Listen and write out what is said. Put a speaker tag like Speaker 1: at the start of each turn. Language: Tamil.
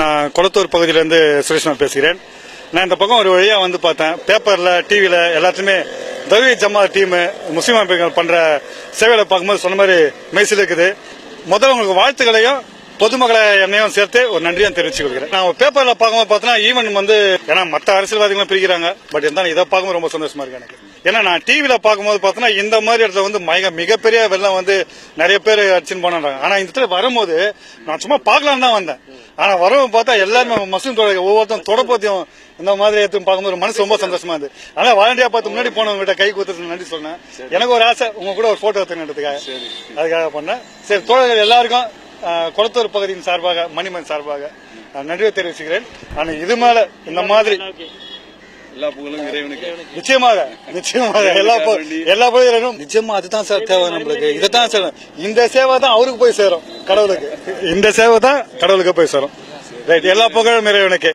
Speaker 1: நான் குளத்தூர் பகுதியிலேருந்து சுரேஷ்மா பேசுகிறேன். நான் இந்த பக்கம் ஒரு வழியாக வந்து பார்த்தேன். பேப்பரில் டிவியில் எல்லாத்துலேயுமே தவி ஜமா டீம் முஸ்லீம் அமைப்புகள் பண்ணுற சேவைகளை பார்க்கும்போது சொன்ன மாதிரி மெய்சில் இருக்குது. முதல்ல உங்களுக்கு வாழ்த்துக்களையும் பொதுமக்களை என்னையும் சேர்த்து ஒரு நன்றியும் தெரிவிச்சுக் கொடுக்குறேன் நான் பேப்பரில் பார்க்கும்போது பார்த்தோன்னா ஈவன் வந்து ஏன்னா மற்ற அரசியல்வாதிகளும் பிரிக்கிறாங்க. பட் இருந்தாலும் இதை பார்க்கும்போது ரொம்ப சந்தோஷமா இருக்கு எனக்கு. ஏன்னா நான் டிவியில பார்க்கும்போது பார்த்தோன்னா இந்த மாதிரி இடத்துல வந்து மிக மிகப்பெரிய வெள்ளம் வந்து நிறைய பேர் அடிச்சுன்னு போனாங்க. ஆனா இந்த இடத்துல வரும்போது நான் சும்மா பார்க்கலான்னு தான் வந்தேன். ஆனா வரவும் பார்த்தா எல்லாருமே மசூம் தொட ஒவ்வொருத்தரும் தொடப்பத்தையும் இந்த மாதிரி எடுத்து பார்க்கும்போது மனசு ரொம்ப சந்தோஷமா இருந்தது. ஆனா வாலண்டியா பார்த்து முன்னாடி போனவங்க கிட்ட கை கொடுத்து நன்றி சொன்னேன் எனக்கு ஒரு ஆசை உங்க கூட ஒரு போட்டோ எடுத்துக்கிறதுக்காக அதுக்காக பண்ணேன். சரி தோழர்கள் எல்லாருக்கும் குளத்தூர் பகுதியின் சார்பாக மணிமன் சார்பாக நான் நன்றியை தெரிவிச்சுக்கிறேன். ஆனா இது மேல இந்த மாதிரி
Speaker 2: எல்லா புகழும் இறைவனுக்கு.
Speaker 1: நிச்சயமாக நிச்சயமாக. எல்லா எல்லா பகுதியிலும் நிச்சயமா அதுதான் சார் தேவை நம்மளுக்கு. இதைத்தான் சார் இந்த சேவை தான் அவருக்கு போய் சேரும் கடவுளுக்கு. இந்த சேவை தான் கடவுளுக்கு போய் சேரும். ரைட் எல்லா புகழும் இறைவனுக்கு.